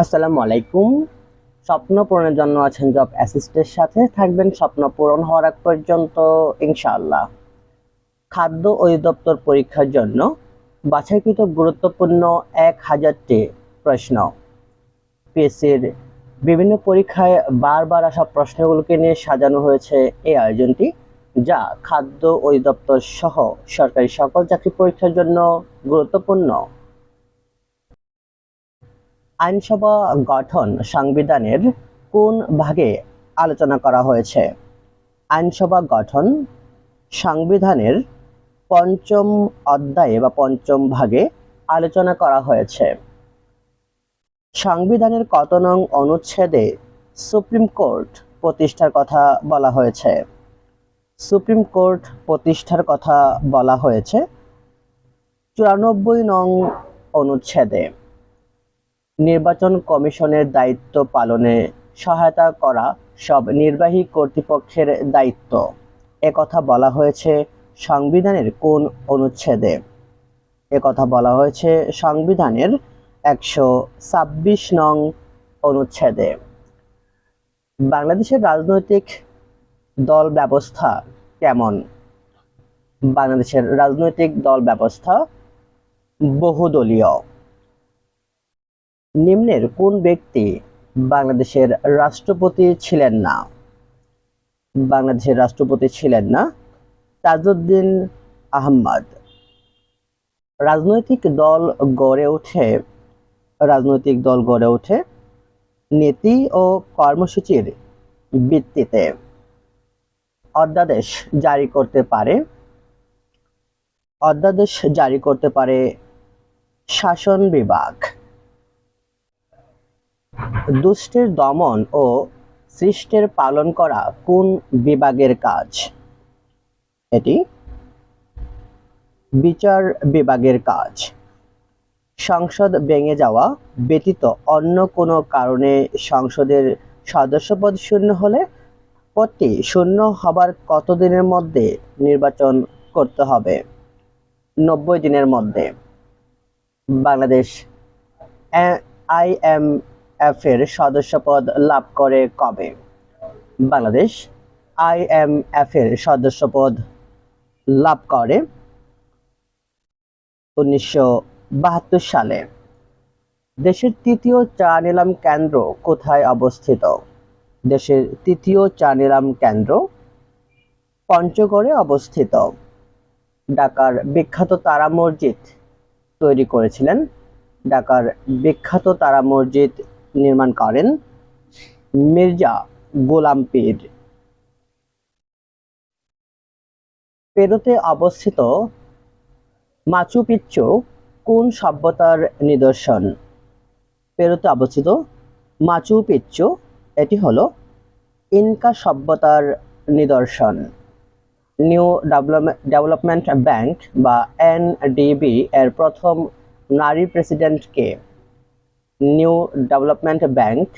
আসসালামু আলাইকুম। স্বপ্ন পূরণের জন্য আছেন জব অ্যাসিস্টের সাথে থাকবেন স্বপ্ন পূরণ হওয়ার আগ পর্যন্ত, ইনশাআল্লাহ। খাদ্য অধিদপ্তর পরীক্ষার জন্য বাছাইকৃত গুরুত্বপূর্ণ এক হাজারটি প্রশ্ন। পিএসসির বিভিন্ন পরীক্ষায় বারবার আসা প্রশ্নগুলোকে নিয়ে সাজানো হয়েছে এই আয়োজনটি, যা খাদ্য অধিদপ্তর সহ সরকারি সকল চাকরি পরীক্ষার জন্য গুরুত্বপূর্ণ। আইনসভা গঠন সংবিধানের কোন ভাগে আলোচনা করা হয়েছে? আইনসভা গঠন সংবিধানের পঞ্চম অধ্যায়ে বা পঞ্চম ভাগে আলোচনা করা হয়েছে। সংবিধানের কত নং অনুচ্ছেদে সুপ্রিম কোর্ট প্রতিষ্ঠার কথা বলা হয়েছে? সুপ্রিম কোর্ট প্রতিষ্ঠার কথা বলা হয়েছে চুরানব্বই নং অনুচ্ছেদে। নির্বাচন কমিশনের দায়িত্ব পালনে সহায়তা করা সব নির্বাহী কর্তৃপক্ষের দায়িত্ব। একথা বলা হয়েছে, সংবিধানের কোন অনুচ্ছেদে? একথা বলা হয়েছে, সংবিধানের একশো ছাব্বিশ নং অনুচ্ছেদে। বাংলাদেশের রাজনৈতিক দল ব্যবস্থা কেমন? বাংলাদেশের রাজনৈতিক দল ব্যবস্থা বহুদলীয়। নিম্নের কোন ব্যক্তি বাংলাদেশের রাষ্ট্রপতি ছিলেন না? বাংলাদেশের রাষ্ট্রপতি ছিলেন না তাজউদ্দিন আহমদ। রাজনৈতিক দল গড়ে ওঠে, রাজনৈতিক দল গড়ে ওঠে নীতি ও কর্মসূচির ভিত্তিতে। অধ্যাদেশ জারি করতে পারে, অধ্যাদেশ জারি করতে পারে শাসন বিভাগ। দুষ্টের দমন ও সৃষ্টের পালন করা কোন বিভাগের কাজ? এটি বিচার বিভাগের কাজ। সংসদ ভেঙে যাওয়া ব্যতীত অন্য কোনো কারণে সংসদের সদস্যপদ শূন্য হলে পদটি শূন্য হবার কতদিনের মধ্যে নির্বাচন করতে হবে? নব্বই দিনের মধ্যে। বাংলাদেশ আইএম এফ এর সদস্যপদ লাভ করে কবে? বাংলাদেশ আইএমএফ এর সদস্যপদ লাভ করে উনিশশো বাহাত্তর সালে। দেশের তৃতীয় চা নিলাম কেন্দ্র কোথায় অবস্থিত? দেশের তৃতীয় চা নিলাম কেন্দ্র পঞ্চগড়ে অবস্থিত। ঢাকার বিখ্যাত তারা মসজিদ তৈরি করেছিলেন। ঢাকার বিখ্যাত তারা মসজিদ নির্মাণ করেন মির্জা গোলাম পীর। পেরুতে অবস্থিত মাচু পিচ্চু কোন সভ্যতার নিদর্শন? পেরুতে অবস্থিত মাচু পিচ্চু, এটি হলো ইনকা সভ্যতার নিদর্শন। নিউ ডেভেলপমেন্ট ব্যাংক বা এনডিবি এর প্রথম নারী প্রেসিডেন্ট কে? নিউ ডেভেলপমেন্ট ব্যাংক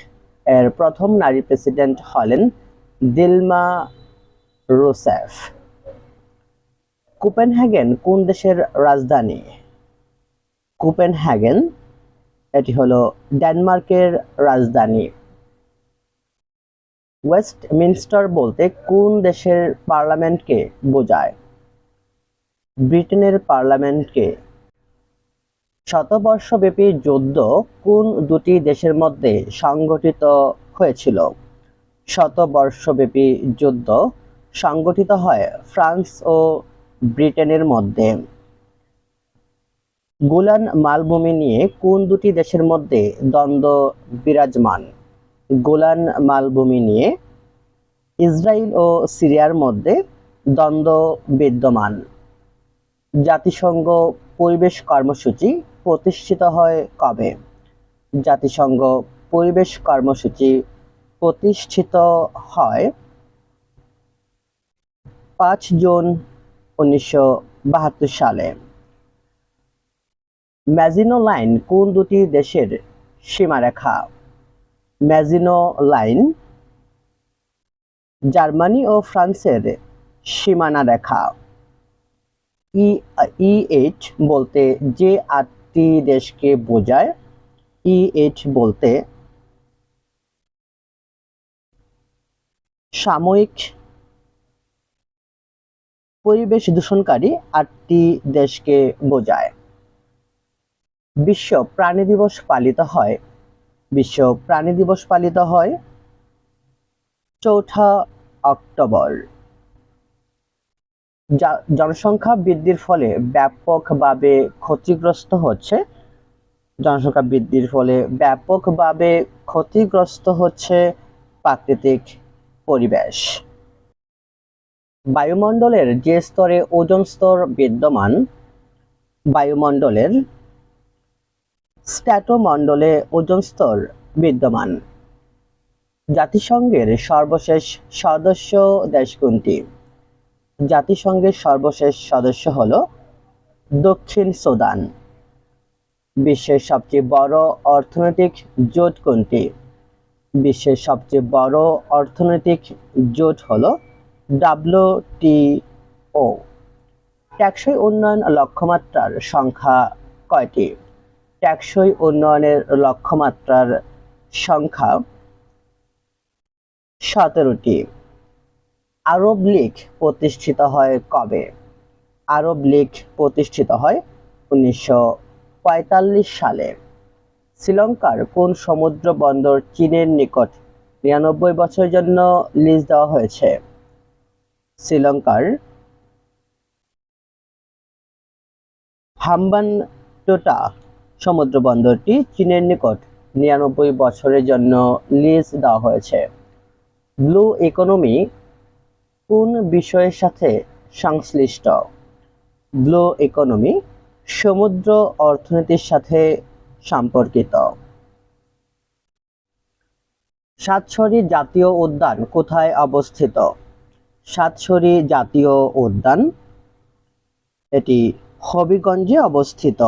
এর প্রথম নারী প্রেসিডেন্ট হলেন দিলমা রুসেফ। কুপেনহ্যাগেন কোন দেশের রাজধানী? কুপেনহ্যাগেন এটি হলো ডেনমার্কের রাজধানী। ওয়েস্টমিনস্টার বলতে কোন দেশের পার্লামেন্টকে বোঝায়? ব্রিটেনের পার্লামেন্টকে শতবর্ষব্যাপী যুদ্ধ কোন দুটি দেশের মধ্যে সংগঠিত হয়েছিল? শতবর্ষব্যাপী যুদ্ধ সংগঠিত হয় ফ্রান্স ও ব্রিটেনের মধ্যে। গোলান মালভূমি নিয়ে কোন দুটি দেশের মধ্যে দ্বন্দ্ব বিরাজমান? গোলান মালভূমি নিয়ে ইসরায়েল ও সিরিয়ার মধ্যে দ্বন্দ্ব বিদ্যমান। জাতিসংঘ পরিবেশ কর্মসূচি প্রতিষ্ঠিত হয় কবে? জাতিসংঘ পরিবেশ কর্মসূচি প্রতিষ্ঠিত হয় পাঁচ জুন উনিশশো বাহাত্তর সালে। ম্যাজিনো লাইন কোন দুটি দেশের সীমারেখা? ম্যাজিনো লাইন জার্মানি ও ফ্রান্সের সীমানা রেখা ই ই এইট বলতে যে একটি দেশকে বোঝায় ইএইচ বলতে সাময়িক পরিবেশ দূষণকারী আটটি দেশকে বোঝায়। বিশ্ব প্রাণী দিবস পালিত হয়। বিশ্ব প্রাণী দিবস পালিত হয় চৌঠা অক্টোবর। জনসংখ্যা বৃদ্ধির ফলে ব্যাপকভাবে ক্ষতিগ্রস্ত হচ্ছে, জনসংখ্যা বৃদ্ধির ফলে ব্যাপকভাবে ক্ষতিগ্রস্ত হচ্ছে প্রাকৃতিক পরিবেশ। বায়ুমণ্ডলের যে স্তরে ওজন স্তর বিদ্যমান, বায়ুমণ্ডলের স্ট্যাটোমণ্ডলে ওজন স্তর বিদ্যমান। জাতিসংঘের সর্বশেষ সদস্য দেশ কোনটি? জাতিসংঘের সর্বশেষ সদস্য হল দক্ষিণ সুদান। বিশ্বের সবচেয়ে বড় অর্থনৈতিক জোট কোনটি? বিশ্বের সবচেয়ে বড় অর্থনৈতিক জোট হল ডাব্লিউটিও টেকসই উন্নয়ন লক্ষ্যমাত্রার সংখ্যা কয়টি? টেকসই উন্নয়নের লক্ষ্যমাত্রার সংখ্যা সতেরোটি। আরব লীগ প্রতিষ্ঠিত হয় কবে? আরব লীগ প্রতিষ্ঠিত হয় উনিশশো পঁয়তাল্লিশ সালে। শ্রীলঙ্কার কোন সমুদ্র বন্দর চীনের নিকট নিরানব্বই বছরের জন্য লিজ দেওয়া হয়েছে? শ্রীলঙ্কার হাম্বানটোটা সমুদ্র বন্দরটি চীনের নিকট নিরানব্বই বছরের জন্য লিজ দেওয়া হয়েছে। ব্লু ইকোনমি কোন বিষয়ের সাথে সংশ্লিষ্ট? ব্লু ইকোনমি, সমুদ্র অর্থনীতির সাথে সম্পর্কিত। সাতছড়ি জাতীয় উদ্যান কোথায় অবস্থিত? সাতছড়ি জাতীয় উদ্যান, এটি হবিগঞ্জে অবস্থিত।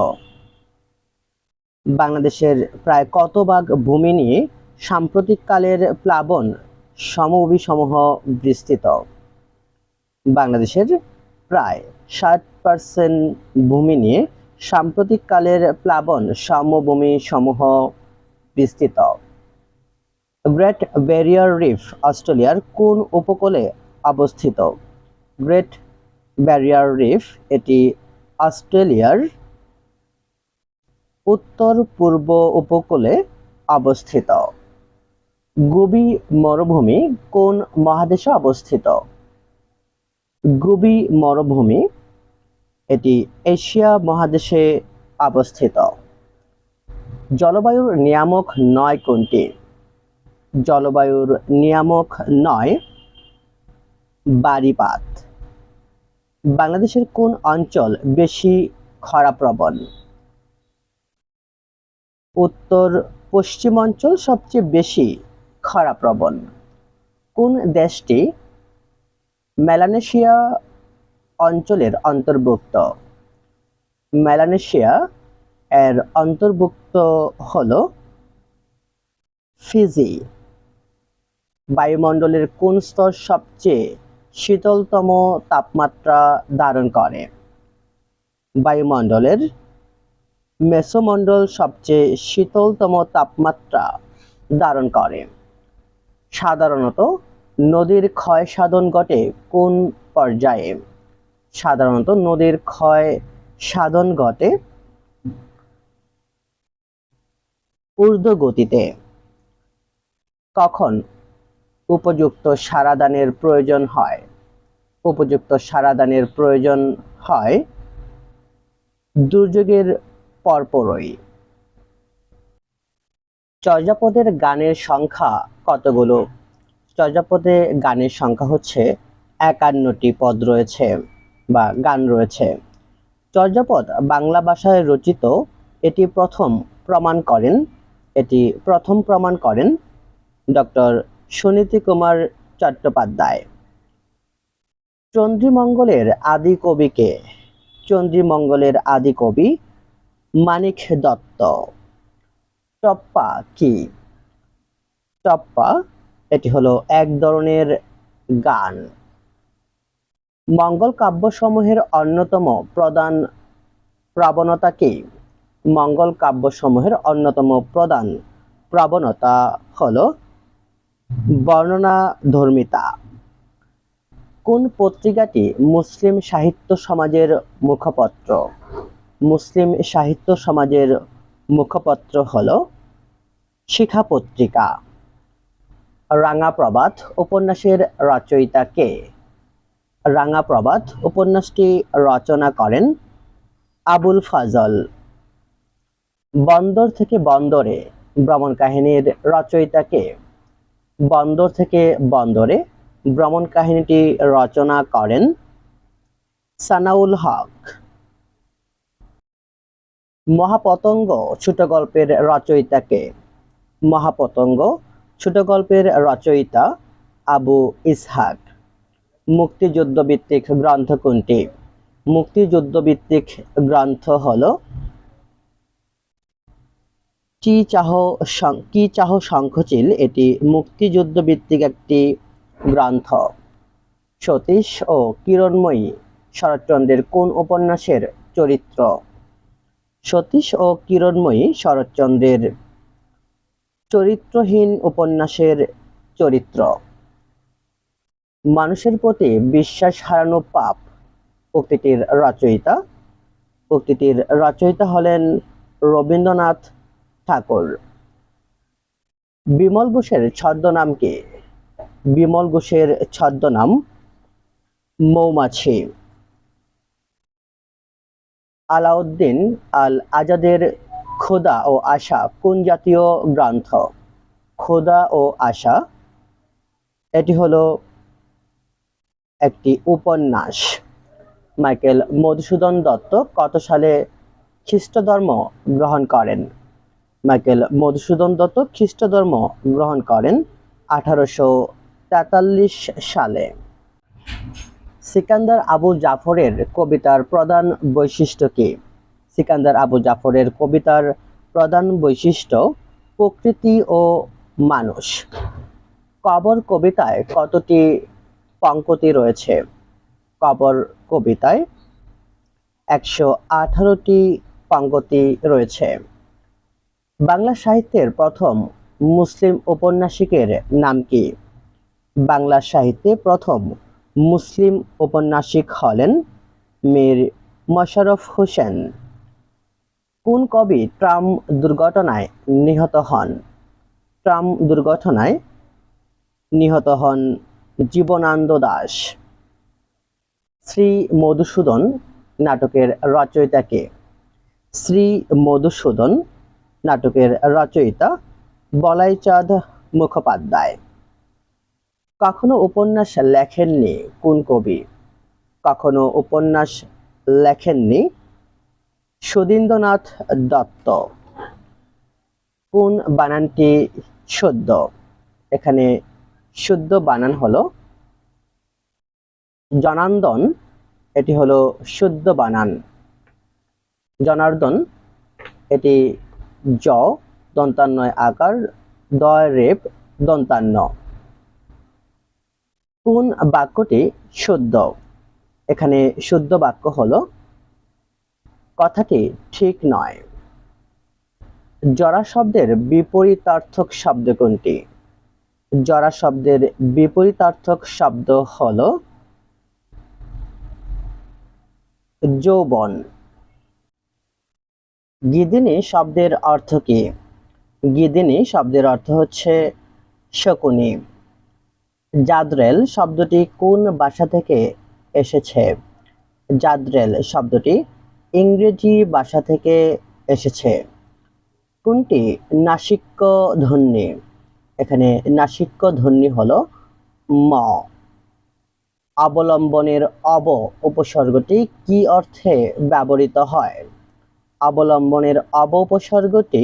বাংলাদেশের প্রায় কত ভাগ ভূমি নিয়ে সাম্প্রতিককালের প্লাবন সমভূমিসমূহ বিস্তৃত। বাংলাদেশের প্রায় ষাট পার্সেন্ট ভূমি নিয়ে সাম্প্রতিককালের প্লাবন সমভূমি সমূহ বিস্তৃত। গ্রেট ব্যারিয়ার রিফ অস্ট্রেলিয়ার কোন উপকূলে অবস্থিত? গ্রেট ব্যারিয়ার রিফ এটি অস্ট্রেলিয়ার উত্তর পূর্ব উপকূলে অবস্থিত। গুবি মরুভূমি কোন মহাদেশে অবস্থিত? গুবি মরুভূমি, এটি এশিয়া মহাদেশে অবস্থিত। জলবায়ুর নিয়ামক নয় কোনটি? জলবায়ুর নিয়ামক নয় বাড়িপাত বাংলাদেশের কোন অঞ্চল বেশি খরাপ্রবণ? উত্তর পশ্চিমাঞ্চল সবচেয়ে বেশি খরাপ্রবণ। কোন দেশটি মেলানেশিয়া অঞ্চলের অন্তর্ভুক্ত। মেলানেশিয়া এর অন্তর্ভুক্ত হল ফিজি। বায়ুমণ্ডলের কোন স্তর সবচেয়ে শীতলতম তাপমাত্রা ধারণ করে? বায়ুমণ্ডলের মেসোমণ্ডল সবচেয়ে শীতলতম তাপমাত্রা ধারণ করে। সাধারণত নদীর ক্ষয় সাধন ঘটে কোন পর্যায়ে? সাধারণত নদীর ক্ষয় সাধন ঘটে ঊর্ধ্ব গতিতে। কখন উপযুক্ত সারাদানের প্রয়োজন হয়? উপযুক্ত সারাদানের প্রয়োজন হয় দুর্যোগের পরপরই। চর্যাপদের গানের সংখ্যা কতগুলো? চর্যাপদে গানের সংখ্যা হচ্ছে একান্নটি পদ রয়েছে বা গান রয়েছে। চর্যাপদ বাংলা ভাষায় রচিত, এটি প্রথম প্রমাণ করেন, এটি প্রথম প্রমাণ করেন ডক্টর সুনীতি কুমার চট্টোপাধ্যায়। চন্দ্রীমঙ্গলের আদি কবিকে, চন্দ্রীমঙ্গলের আদি কবি মানিক দত্ত। টপ্পা কি? টপ্পা এটি হলো এক ধরনের গান। মঙ্গল কাব্যসমূহের অন্যতম প্রধান প্রবণতা কি? মঙ্গল কাব্যসমূহের অন্যতম প্রধান প্রবণতা হলো বর্ণনা ধর্মিতা কোন পত্রিকাটি মুসলিম সাহিত্য সমাজের মুখপত্র? মুসলিম সাহিত্য সমাজের মুখপত্র হল শিখা পত্রিকা। রাঙা প্রবাদ উপন্যাসের রচয়িতা কে? রাঙা প্রবাদ উপন্যাসটি রচনা করেন আবুল ফাজল। বন্দর থেকে বন্দরে ভ্রমণ কাহিনীর রচয়িতা কে? বন্দর থেকে বন্দরে ভ্রমণ কাহিনীটি রচনা করেন সানাউল হক। মহাপতঙ্গ ছোট গল্পের রচয়িতাকে মহাপতঙ্গ ছোট গল্পের রচয়িতা আবু ইসহাক। মুক্তিযুদ্ধ ভিত্তিক গ্রন্থ কোনটি? মুক্তিযুদ্ধ ভিত্তিক গ্রন্থ হল কি চাহ কি চাহ শঙ্খচিল? এটি মুক্তিযুদ্ধ ভিত্তিক একটি গ্রন্থ। সতীশ ও কিরণময়ী শরৎচন্দ্রের কোন উপন্যাসের চরিত্র? সতীশ ও কিরণময়ী শরৎচন্দ্রের চরিত্রহীন উপন্যাসের চরিত্র। মানুষের প্রতি বিশ্বাস হারানো পাপ উক্তিটির রচয়িতা। উক্তিটির রচয়িতা হলেন রবীন্দ্রনাথ ঠাকুর। বিমল ঘোষের ছদ্মনাম কি? বিমল ঘোষের ছদ্মনাম মৌমাছি। আলাউদ্দিন আল আজাদের খোদা ও আশা কোন জাতীয় গ্রন্থ? খোদা ও আশা। এটি হলো একটি উপন্যাস। মাইকেল মধুসূদন দত্ত কত সালে খ্রিস্ট ধর্ম গ্রহণ করেন? মাইকেল মধুসূদন দত্ত খ্রিস্ট ধর্ম গ্রহণ করেন আঠারোশো তেতাল্লিশ সালে। সিকান্দার আবু জাফরের কবিতার প্রধান বৈশিষ্ট্য কি? সিকান্দার আবু জাফরের কবিতার প্রধান বৈশিষ্ট্য, প্রকৃতি ও মানুষ। কবর কবিতায় কতটি পঙ্কতি রয়েছে? কবর কবিতায় একশো আঠারোটি পঙ্কতি রয়েছে। বাংলা সাহিত্যের প্রথম মুসলিম ঔপন্যাসিকের নাম কি? বাংলা সাহিত্যে প্রথম মুসলিম ঔপন্যাসিক হলেন মীর মোশাররফ হোসেন। কোন কবি ট্রাম দুর্ঘটনায় নিহত হন? ট্রাম দুর্ঘটনায় নিহত হন জীবনানন্দ দাস। শ্রী মধুসূদন নাটকের রচয়িতাকে শ্রী মধুসূদন নাটকের রচয়িতা বলাইচাঁদ মুখোপাধ্যায়। কখনো উপন্যাস লেখেননি কোন কবি? কখনো উপন্যাস লেখেননি সুধীন্দ্রনাথ দত্ত। কোন বানানটি শুদ্ধ? এখানে শুদ্ধ বানান হলো জনার্দন, এটি হলো শুদ্ধ বানান। জনার্দন, এটি জ দন্তান্নয় আকার দয় রেপ, দন্তান্ন। কোন বাক্যটি শুদ্ধ? এখানে শুদ্ধ বাক্য হলো কথাটি ঠিক নয়। জরা শব্দের বিপরীতার্থক শব্দ কোনটি? জরা শব্দের বিপরীতার্থক শব্দ হলো যৌবন। গিদিনী শব্দের অর্থ কি? গিদিনী শব্দের অর্থ হচ্ছে শকুনি। জাদরেল শব্দটি কোন ভাষা থেকে এসেছে? জাদরেল শব্দটি ইংরেজি ভাষা থেকে এসেছে। কোনটি? নাসিক্য ধ্বনি। এখানে নাসিক্য ধ্বনি হল ম। অবলম্বনের অব উপসর্গটি কি অর্থে ব্যবহৃত হয়? অবলম্বনের অব উপসর্গটি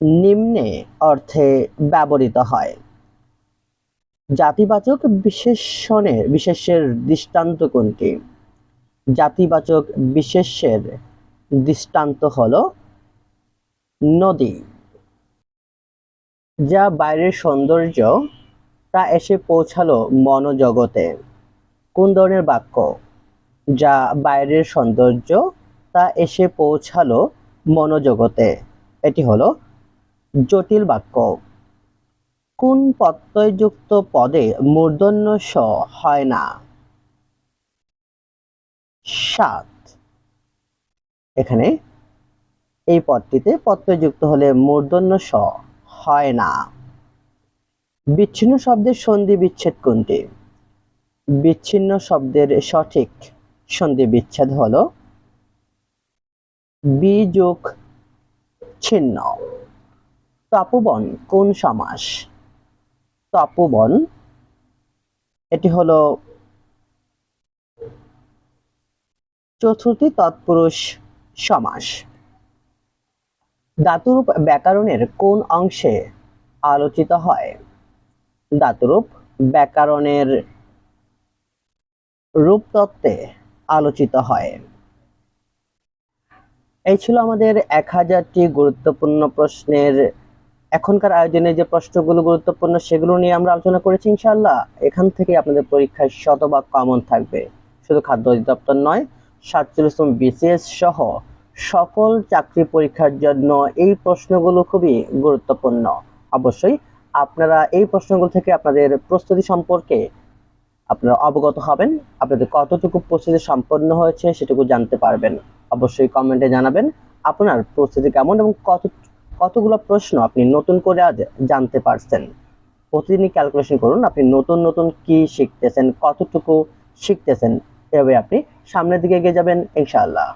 নিম্নে অর্থে ব্যবহৃত হয়। জাতিবাচক বিশেষণের, বিশেষের দৃষ্টান্ত কোনটি? জাতিবাচক বিশেষের দৃষ্টান্ত হলো নদী। যা বাইরের সৌন্দর্য তা এসে পৌঁছালো মনোজগতে কোন ধরনের বাক্য? যা বাইরের সৌন্দর্য তা এসে পৌঁছালো মনোজগতে এটি হলো জটিল বাক্য। কোন প্রত্যয়যুক্ত পদে মূর্ধন্য স হয় না। সাত। এখানে এই পদটিতে প্রত্যয়যুক্ত হলে মূর্ধন্য স হয় না। বিচ্ছিন্ন শব্দের সন্ধি বিচ্ছেদ কোনটি? বিচ্ছিন্ন শব্দের সঠিক সন্ধি বিচ্ছেদ হলো বিযোগ ছিন্ন। তপবন কোন সমাস? তপবন, এটি হলো চতুর্থী তৎপুরুষ সমাস। দাতুরূপ ব্যাকরণের কোন অংশে আলোচিত হয়? দাতুরূপ ব্যাকরণের রূপতত্ত্বে আলোচিত হয়। এই ছিল আমাদের এক হাজারটি গুরুত্বপূর্ণ প্রশ্নের, এখনকার আয়োজনে যে প্রশ্নগুলো গুরুত্বপূর্ণ সেগুলো নিয়ে আমরা আলোচনা করেছি ইনশাল্লাহ এখান থেকে আপনাদের পরীক্ষায় শতভাগ কমন থাকবে। শুধু খাদ্য অধিদপ্তর নয় সাতচল্লিশতম বিসিএস সহ সকল চাকরি পরীক্ষার জন্য এই প্রশ্নগুলো খুবই গুরুত্বপূর্ণ। অবশ্যই আপনারা এই প্রশ্নগুলো থেকে আপনাদের প্রস্তুতি সম্পর্কে আপনারা অবগত হবেন, আপনাদের কতটুকু প্রস্তুতি সম্পন্ন হয়েছে সেটুকু জানতে পারবেন। অবশ্যই কমেন্টে জানাবেন আপনার প্রস্তুতি কেমন এবং কত, কতগুলো প্রশ্ন আপনি নতুন করে আজ জানতে পারছেন। প্রতিদিনই ক্যালকুলেশন করুন, আপনি নতুন নতুন কি শিখতেছেন, কতটুকু শিখতেছেন এভাবে আপনি। সামনের দিকে এগিয়ে যাবেন ইনশাআল্লাহ।